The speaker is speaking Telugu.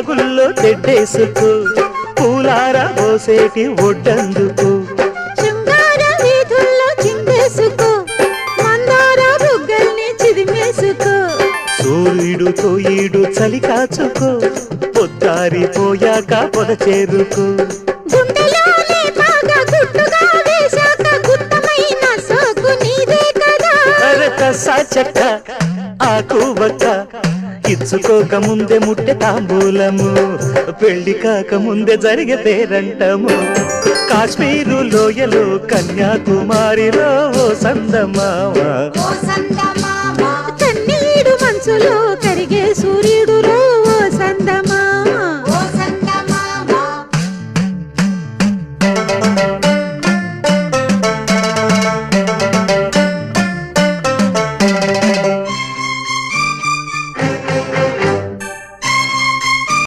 వాగుల్లో తెడ్డేసుకో పూలార పోసేటి ఒడ్డందుకు. శృంగార వీధుల్లో చిందేసుకో మందార బుగ్గల్ని చిదిమేసుకో. సూర్యుడుతో ఈడు చలి కాచుకో పొద్దారిపోయాక పొద చేరుకో. సాచక్క ఆకు వక్క ఇచ్చుకోక ముందే ముట్టె తాంబూలము పెళ్ళి కాక ముందే జరిగే పేరంటము. కాశ్మీరు లోయలో కన్యాకుమారిలో ఓ సందమావా కన్నీడు